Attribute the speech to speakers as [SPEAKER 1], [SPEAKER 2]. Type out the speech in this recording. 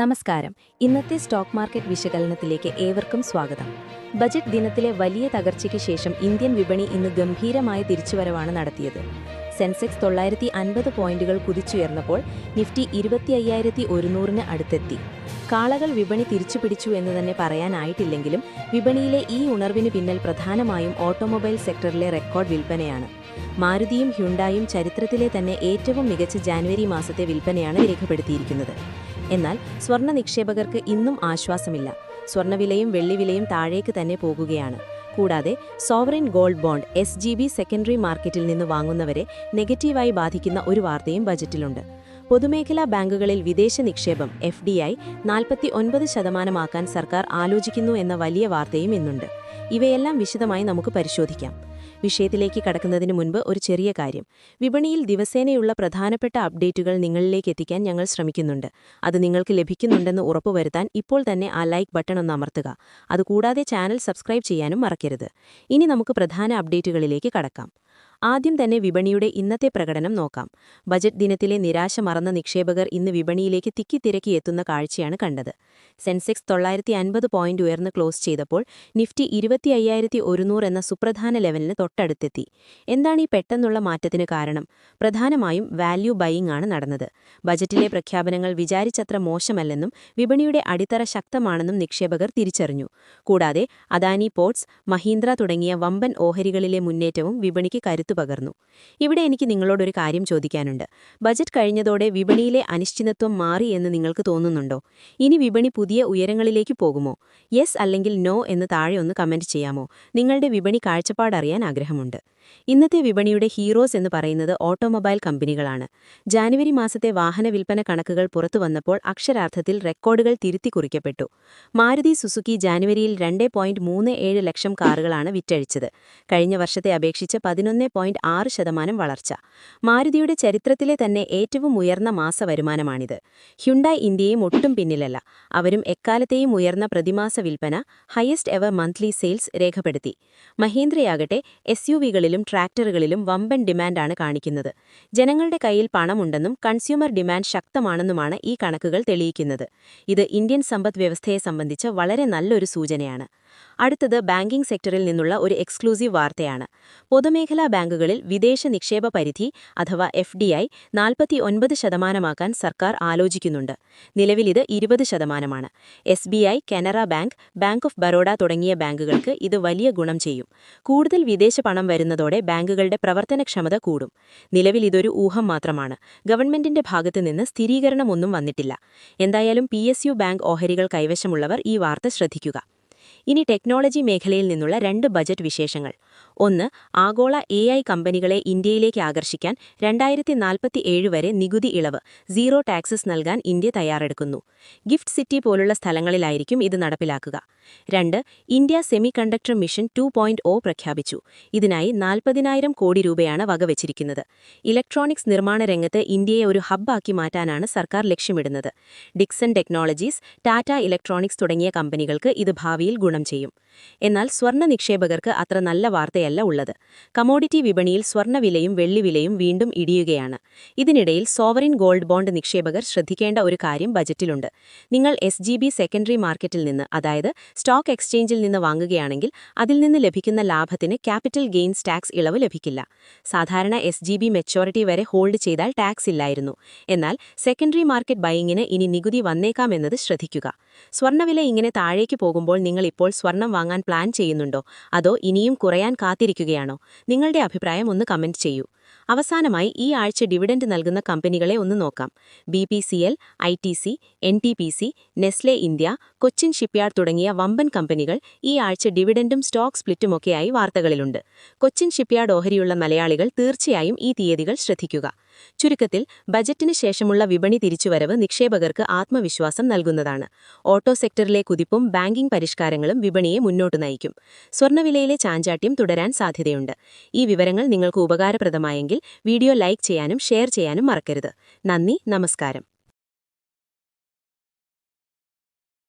[SPEAKER 1] നമസ്കാരം. ഇന്നത്തെ stock market വിശകലനത്തിലേക്ക് ഏവർക്കും സ്വാഗതം. ബജറ്റ് ദിനത്തിലെ വലിയ തകർച്ചയ്ക്ക് ശേഷം ഇന്ത്യൻ വിപണി ഇന്ന് ഗംഭീരമായ തിരിച്ചുവരവാണ് നടത്തിയത്. സെൻസെക്സ് തൊള്ളായിരത്തി അൻപത് പോയിന്റുകൾ കുതിച്ചുയർന്നപ്പോൾ നിഫ്റ്റി ഇരുപത്തി അയ്യായിരത്തി ഒരുന്നൂറിന് അടുത്തെത്തി. കാളകൾ വിപണി തിരിച്ചുപിടിച്ചു എന്ന് തന്നെ പറയാനായിട്ടില്ലെങ്കിലും വിപണിയിലെ ഈ ഉണർവിന് പിന്നിൽ പ്രധാനമായും ഓട്ടോമൊബൈൽ സെക്ടറിലെ റെക്കോർഡ് വിൽപ്പനയാണ്. മാരുതിയും ഹ്യുണ്ടായും ചരിത്രത്തിലെ തന്നെ ഏറ്റവും മികച്ച ജാനുവരി മാസത്തെ വിൽപ്പനയാണ് രേഖപ്പെടുത്തിയിരിക്കുന്നത്. എന്നാൽ സ്വർണ നിക്ഷേപകർക്ക് ഇന്നും ആശ്വാസമില്ല. സ്വർണവിലയും വെള്ളിവിലയും താഴേക്ക് തന്നെ പോകുകയാണ്. കൂടാതെ sovereign gold bond S G B secondary മാർക്കറ്റിൽ നിന്ന് വാങ്ങുന്നവരെ നെഗറ്റീവായി ബാധിക്കുന്ന ഒരു വാർത്തയും ബജറ്റിലുണ്ട്. പൊതുമേഖലാ ബാങ്കുകളിൽ വിദേശ നിക്ഷേപം എഫ് ഡി ഐ നാൽപ്പത്തി ഒൻപത് ശതമാനമാക്കാൻ സർക്കാർ ആലോചിക്കുന്നു എന്ന വലിയ വാർത്തയും ഇന്നുണ്ട്. ഇവയെല്ലാം വിശദമായി നമുക്ക് പരിശോധിക്കാം. വിഷയത്തിലേക്ക് കടക്കുന്നതിന് മുൻപ് ഒരു ചെറിയ കാര്യം. വിപണിയിൽ ദിവസേനയുള്ള പ്രധാനപ്പെട്ട അപ്ഡേറ്റുകൾ നിങ്ങളിലേക്ക് എത്തിക്കാൻ ഞങ്ങൾ ശ്രമിക്കുന്നുണ്ട്. അത് നിങ്ങൾക്ക് ലഭിക്കുന്നുണ്ടെന്ന് ഉറപ്പുവരുത്താൻ ഇപ്പോൾ തന്നെ ആ ലൈക്ക് ബട്ടൺ ഒന്ന് അമർത്തുക. അതുകൂടാതെ ചാനൽ സബ്സ്ക്രൈബ് ചെയ്യാനും മറക്കരുത്. ഇനി നമുക്ക് പ്രധാന അപ്ഡേറ്റുകളിലേക്ക് കടക്കാം. ആദ്യം തന്നെ വിപണിയുടെ ഇന്നത്തെ പ്രകടനം നോക്കാം. ബജറ്റ് ദിനത്തിലെ നിരാശ മറന്ന നിക്ഷേപകർ ഇന്ന് വിപണിയിലേക്ക് തിക്കിത്തിരക്കി എത്തുന്ന കാഴ്ചയാണ് കണ്ടത്. സെൻസെക്സ് തൊള്ളായിരത്തി അൻപത് പോയിന്റ് ഉയർന്ന് ക്ലോസ് ചെയ്തപ്പോൾ നിഫ്റ്റി ഇരുപത്തി അയ്യായിരത്തി ഒരുന്നൂറ് എന്ന സുപ്രധാന ലെവലിന് തൊട്ടടുത്തെത്തി. എന്താണ് ഈ പെട്ടെന്നുള്ള മാറ്റത്തിന് കാരണം? പ്രധാനമായും വാല്യൂ ബൈയിങ് ആണ് നടന്നത്. ബജറ്റിലെ പ്രഖ്യാപനങ്ങൾ വിചാരിച്ചത്ര മോശമല്ലെന്നും വിപണിയുടെ അടിത്തറ ശക്തമാണെന്നും നിക്ഷേപകർ തിരിച്ചറിഞ്ഞു. കൂടാതെ അദാനി പോർട്സ് മഹീന്ദ്ര തുടങ്ങിയ വമ്പൻ ഓഹരികളിലെ മുന്നേറ്റവും വിപണിക്ക് കരുത്തു പകർന്നു. ഇവിടെ എനിക്ക് നിങ്ങളോടൊരു കാര്യം ചോദിക്കാനുണ്ട്. ബജറ്റ് കഴിഞ്ഞതോടെ വിപണിയിലെ അനിശ്ചിതത്വം മാറി എന്ന് നിങ്ങൾക്ക് തോന്നുന്നുണ്ടോ? ഇനി വിപണി പുതിയ ഉയരങ്ങളിലേക്ക് പോകുമോ? യെസ് അല്ലെങ്കിൽ നോ എന്ന് താഴെ ഒന്ന് കമന്റ് ചെയ്യാമോ? നിങ്ങളുടെ വിപണി കാഴ്ചപ്പാടറിയാൻ ആഗ്രഹമുണ്ട്. ഇന്നത്തെ വിപണിയുടെ ഹീറോസ് എന്ന് പറയുന്നത് ഓട്ടോമൊബൈൽ കമ്പനികളാണ്. ജാനുവരി മാസത്തെ വാഹന വിൽപ്പന കണക്കുകൾ പുറത്തു വന്നപ്പോൾ അക്ഷരാർത്ഥത്തിൽ റെക്കോർഡുകൾ തിരുത്തി കുറിക്കപ്പെട്ടു. മാരുതി സുസുക്കി ജാനുവരിയിൽ രണ്ട് ലക്ഷം കാറുകളാണ് വിറ്റഴിച്ചത്. കഴിഞ്ഞ വർഷത്തെ അപേക്ഷിച്ച് പതിനൊന്ന് ശതമാനം വളർച്ച. മാരുതിയുടെ ചരിത്രത്തിലെ തന്നെ ഏറ്റവും ഉയർന്ന മാസ വരുമാനമാണിത്. ഹ്യുണ്ടായ് ഇന്ത്യയും ഒട്ടും പിന്നിലല്ല. അവരും എക്കാലത്തെയും ഉയർന്ന പ്രതിമാസ വിൽപ്പന ഹയസ്റ്റ് എവർ മന്ത്ലി സെയിൽസ് രേഖപ്പെടുത്തി. മഹീന്ദ്രയാകട്ടെ എസ് യു വികളിലും ട്രാക്ടറുകളിലും വമ്പൻ ഡിമാൻഡാണ് കാണിക്കുന്നത്. ജനങ്ങളുടെ കയ്യിൽ പണമുണ്ടെന്നും കൺസ്യൂമർ ഡിമാൻഡ് ശക്തമാണെന്നുമാണ് ഈ കണക്കുകൾ തെളിയിക്കുന്നത്. ഇത് ഇന്ത്യൻ സമ്പദ് വ്യവസ്ഥയെ സംബന്ധിച്ച് വളരെ നല്ലൊരു സൂചനയാണ്. അടുത്തത് ബാങ്കിംഗ് സെക്ടറിൽ നിന്നുള്ള ഒരു എക്സ്ക്ലൂസീവ് വാർത്തയാണ്. പൊതുമേഖലാ ബാങ്കുകളിൽ വിദേശ നിക്ഷേപ പരിധി അഥവാ എഫ് ഡി ഐ നാൽപ്പത്തി ഒൻപത് ശതമാനമാക്കാൻ സർക്കാർ ആലോചിക്കുന്നുണ്ട്. നിലവിലിത് ഇരുപത് ശതമാനമാണ്. S B I Canara bank bank of Baroda തുടങ്ങിയ ബാങ്കുകൾക്ക് ഇത് വലിയ ഗുണം ചെയ്യും. കൂടുതൽ വിദേശ പണം വരുന്നതോടെ ബാങ്കുകളുടെ പ്രവർത്തനക്ഷമത കൂടും. നിലവിൽ ഇതൊരു ഊഹം മാത്രമാണ്. ഗവൺമെന്റിന്റെ ഭാഗത്തു നിന്ന് സ്ഥിരീകരണമൊന്നും വന്നിട്ടില്ല. എന്തായാലും പി ബാങ്ക് ഓഹരികൾ കൈവശമുള്ളവർ ഈ വാർത്ത ശ്രദ്ധിക്കുക. ഇനി ടെക്നോളജി മേഖലയിൽ നിന്നുള്ള രണ്ട് ബജറ്റ് വിശേഷങ്ങൾ. ഒന്ന് ആഗോള എ ഐ കമ്പനികളെ ഇന്ത്യയിലേക്ക് ആകർഷിക്കാൻ രണ്ടായിരത്തി നാൽപ്പത്തിയേഴ് വരെ നികുതി ഇളവ് സീറോ ടാക്സസ് നൽകാൻ ഇന്ത്യ തയ്യാറെടുക്കുന്നു. ഗിഫ്റ്റ് സിറ്റി പോലുള്ള സ്ഥലങ്ങളിലായിരിക്കും ഇത് നടപ്പിലാക്കുക. രണ്ട് India semiconductor mission two point O പ്രഖ്യാപിച്ചു. ഇതിനായി നാൽപ്പതിനായിരം കോടി രൂപയാണ് വകവച്ചിരിക്കുന്നത്. ഇലക്ട്രോണിക്സ് നിർമ്മാണ രംഗത്ത് ഇന്ത്യയെ ഒരു ഹബ്ബാക്കി മാറ്റാനാണ് സർക്കാർ ലക്ഷ്യമിടുന്നത്. ഡിക്സൺ ടെക്നോളജീസ് ടാറ്റ ഇലക്ട്രോണിക്സ് തുടങ്ങിയ കമ്പനികൾക്ക് ഇത് ഭാവിയിൽ ഗുണം ചെയ്യും. എന്നാൽ സ്വർണ നിക്ഷേപകർക്ക് അത്ര നല്ല വാർത്തയല്ല ഉള്ളത്. കമോഡിറ്റി വിപണിയിൽ സ്വർണവിലയും വെള്ളിവിലയും വീണ്ടും ഇടിയുകയാണ്. ഇതിനിടയിൽ സോവറിൻ ഗോൾഡ് ബോണ്ട് നിക്ഷേപകർ ശ്രദ്ധിക്കേണ്ട ഒരു കാര്യം ബജറ്റിലുണ്ട്. നിങ്ങൾ എസ് ജി ബി സെക്കൻഡറി മാർക്കറ്റിൽ നിന്ന് അതായത് സ്റ്റോക്ക് എക്സ്ചേഞ്ചിൽ നിന്ന് വാങ്ങുകയാണെങ്കിൽ അതിൽ നിന്ന് ലഭിക്കുന്ന ലാഭത്തിന് ക്യാപിറ്റൽ ഗെയിൻസ് ടാക്സ് ഇളവ് ലഭിക്കില്ല. സാധാരണ എസ് ജി ബി മെച്ചോറിറ്റി വരെ ഹോൾഡ് ചെയ്താൽ ടാക്സ് ഇല്ലായിരുന്നു. എന്നാൽ സെക്കൻഡറി മാർക്കറ്റ് ബൈയിങ്ങിന് ഇനി നികുതി വന്നേക്കാമെന്നത് ശ്രദ്ധിക്കുക. സ്വർണവില ഇങ്ങനെ താഴേക്ക് പോകുമ്പോൾ നിങ്ങൾ ഇപ്പോൾ സ്വർണം വാങ്ങാൻ പ്ലാൻ ചെയ്യുന്നുണ്ടോ? അതോ ഇനിയും കുറയാൻ കാത്തിരിക്കുകയാണോ? നിങ്ങളുടെ അഭിപ്രായം ഒന്ന് കമന്റ് ചെയ്യൂ. അവസാനമായി ഈ ആഴ്ച ഡിവിഡൻഡ് നൽകുന്ന കമ്പനികളെ ഒന്ന് നോക്കാം. B P C L I T C N T P C Nestle India Cochin shipyard തുടങ്ങിയ വമ്പൻ കമ്പനികൾ ഈ ആഴ്ച ഡിവിഡൻഡും സ്റ്റോക്ക് സ്പ്ലിറ്റുമൊക്കെയായി വാർത്തകളിലുണ്ട്. കൊച്ചിൻ ഷിപ്പ്യാർഡ് ഓഹരിയുള്ള മലയാളികൾ തീർച്ചയായും ഈ തീയതികൾ ശ്രദ്ധിക്കുക. ചുരുക്കത്തിൽ ബജറ്റിന് ശേഷമുള്ള വിപണി തിരിച്ചുവരവ് നിക്ഷേപകർക്ക് ആത്മവിശ്വാസം നൽകുന്നതാണ്. ഓട്ടോ സെക്ടറിലെ കുതിപ്പും ബാങ്കിംഗ് പരിഷ്കാരങ്ങളും വിപണിയെ മുന്നോട്ട് നയിക്കും. സ്വർണവിലയിലെ ചാഞ്ചാട്യം തുടരാൻ സാധ്യതയുണ്ട്. ഈ വിവരങ്ങൾ നിങ്ങൾക്ക് ഉപകാരപ്രദമായെങ്കിൽ വീഡിയോ ലൈക്ക് ചെയ്യാനും ഷെയർ ചെയ്യാനും മറക്കരുത്. നന്ദി നമസ്കാരം.